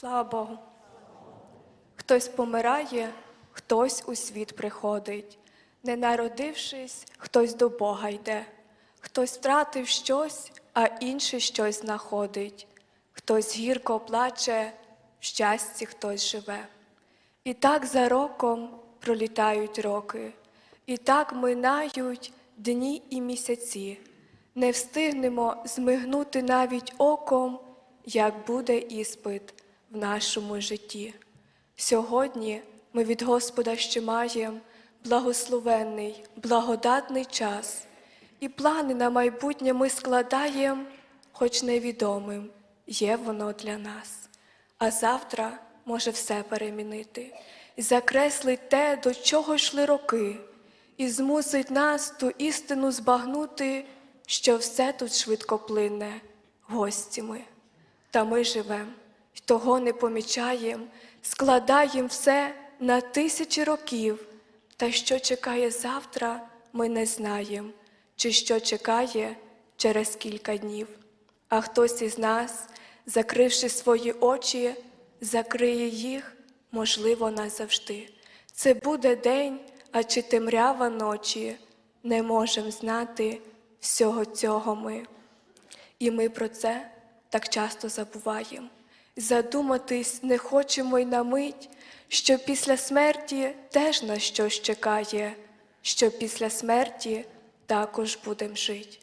Слава Богу. Хтось помирає, хтось у світ приходить. Не народившись, хтось до Бога йде, хтось втратив щось, а інший щось знаходить. Хтось гірко плаче, в щасті хтось живе. І так за роком пролітають роки, і так минають дні і місяці. Не встигнемо змигнути навіть оком, як буде іспит в нашому житті. Сьогодні ми від Господа ще маємо благословенний, благодатний час, і плани на майбутнє ми складаємо, хоч невідомим є воно для нас. А завтра може все перемінити, і закреслить те, до чого йшли роки, і змусить нас ту істину збагнути, що все тут швидко плине, гості ми. Та ми живем, й того не помічаєм, складаєм все на тисячі років, та що чекає завтра, ми не знаєм, чи що чекає через кілька днів. А хтось із нас, закривши свої очі, закриє їх, можливо, назавжди. Це буде день, а чи темрява ночі, не можем знати всього цього ми. І ми про це так часто забуваємо. Задуматись не хочемо й на мить, що після смерті теж на щось чекає, що після смерті також будем жити.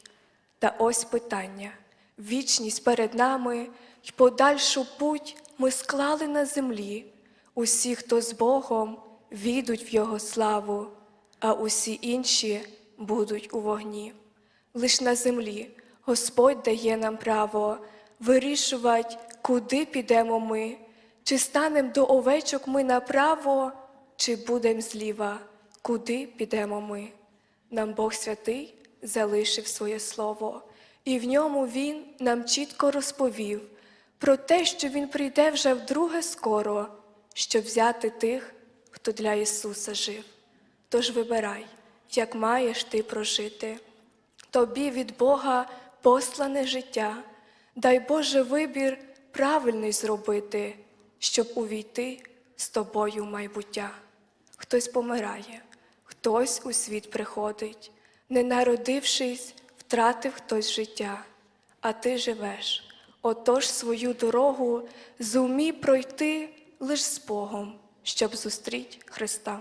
Та ось питання: вічність перед нами й подальшу путь ми склали на землі. Усі, хто з Богом, війдуть в Його славу, а усі інші будуть у вогні. Лиш на землі Господь дає нам право вирішувати, куди підемо ми, чи станемо до овечок ми направо, чи будемо зліва, куди підемо ми. Нам Бог святий залишив своє слово, і в ньому Він нам чітко розповів про те, що Він прийде вже вдруге скоро, щоб взяти тих, хто для Ісуса жив. Тож вибирай, як маєш ти прожити. Тобі від Бога послане життя, дай Боже вибір правильний зробити, щоб увійти з тобою в майбуття. Хтось помирає, хтось у світ приходить, не народившись, втратив хтось життя, а ти живеш. Отож свою дорогу зумій пройти лиш з Богом, щоб зустріть Христа.